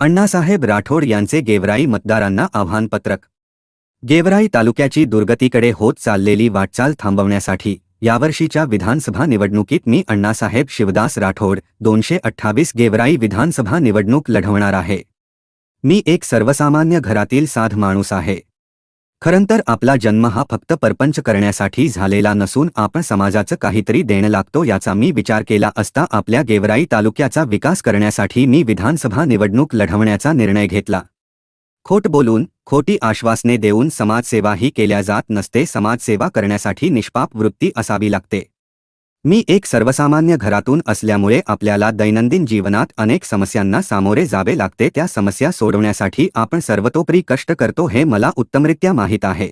अण्णासाहेब राठोड यांचे गेवराई मतदारांना आव्हानपत्रक. गेवराई तालुक्याची दुर्गतीकडे होत चाललेली वाटचाल थांबवण्यासाठी यावर्षीच्या विधानसभा निवडणुकीत मी अण्णासाहेब शिवदास राठोड दोनशे अठ्ठावीस गेवराई विधानसभा निवडणूक लढवणार आहे. मी एक सर्वसामान्य घरातील साध माणूस आहे. खरंतर आपला जन्म हा फक्त परपंच करण्यासाठी झालेला नसून आपण समाजाचं काहीतरी देणं लागतो याचा मी विचार केला असता आपल्या गेवराई तालुक्याचा विकास करण्यासाठी मी विधानसभा निवडणूक लढवण्याचा निर्णय घेतला. खोट बोलून खोटी आश्वासने देऊन समाजसेवाही केल्या जात नसते समाजसेवा करण्यासाठी निष्पाप वृत्ती असावी लागते. मी एक सर्वसामान्य घरातून असल्यामुळे आपल्याला दैनंदिन जीवनात अनेक समस्यांना सामोरे जावे लागते. त्या समस्या सोडवण्यासाठी आपण सर्वतोपरी कष्ट करतो हे मला उत्तमरित्या माहीत आहे.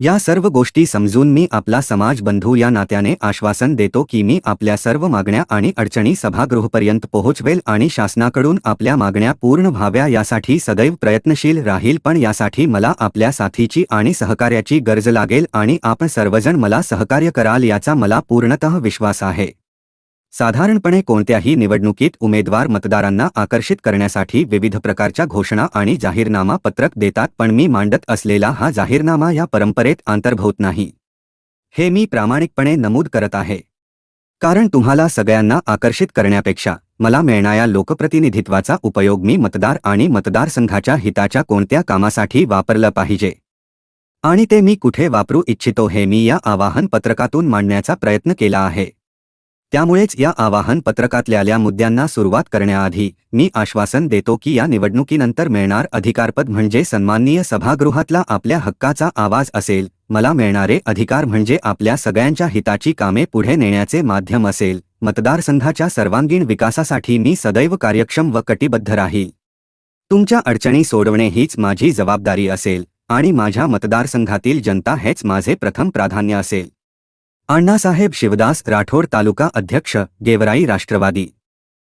या सर्व गोष्टी समजून मी आपला समाज बंधू या नात्याने आश्वासन देतो की मी आपल्या सर्व मागण्या आणि अडचणी सभागृहपर्यंत पोहोचवेल आणि शासनाकडून आपल्या मागण्या पूर्ण व्हाव्या यासाठी सदैव प्रयत्नशील राहील. पण यासाठी मला आपल्या साथीची आणि सहकार्याची गरज लागेल आणि आपण सर्वजण मला सहकार्य कराल याचा मला पूर्णतः विश्वास आहे. साधारणपणे कोणत्याही निवडणुकीत उमेदवार मतदारांना आकर्षित करण्यासाठी विविध प्रकारच्या घोषणा आणि जाहीरनामा पत्रक देतात पण मी मांडत असलेला हा जाहीरनामा या परंपरेत अंतर्भूत नाही. हे मी प्रामाणिकपणे नमूद करत आहे. कारण तुम्हाला सगळ्यांना आकर्षित करण्यापेक्षा मला मिळणाऱ्या लोकप्रतिनिधित्वाचा उपयोग मी मतदार आणि मतदारसंघाच्या हिताच्या कोणत्या कामासाठी वापरलं पाहिजे? आणि ते मी कुठे वापरू इच्छितो हे मी या आवाहन पत्रकातून मांडण्याचा प्रयत्न केला आहे. त्यामुळेच या आवाहन पत्रकातल्या मुद्द्यांना सुरुवात करण्याआधी मी आश्वासन देतो की या निवडणुकीनंतर मिळणार अधिकारपद म्हणजे सन्माननीय सभागृहातला आपल्या हक्काचा आवाज असेल. मला मिळणारे अधिकार म्हणजे आपल्या सगळ्यांच्या हिताची कामे पुढे नेण्याचे माध्यम असेल. मतदारसंघाच्या सर्वांगीण विकासासाठी मी सदैव कार्यक्षम व कटिबद्ध राहील. तुमच्या अडचणी सोडवणे हीच माझी जबाबदारी असेल आणि माझ्या मतदारसंघातील जनता हेच माझे प्रथम प्राधान्य असेल. अण्णासाहेब शिवदास राठोड तालुका अध्यक्ष गेवराई राष्ट्रवादी.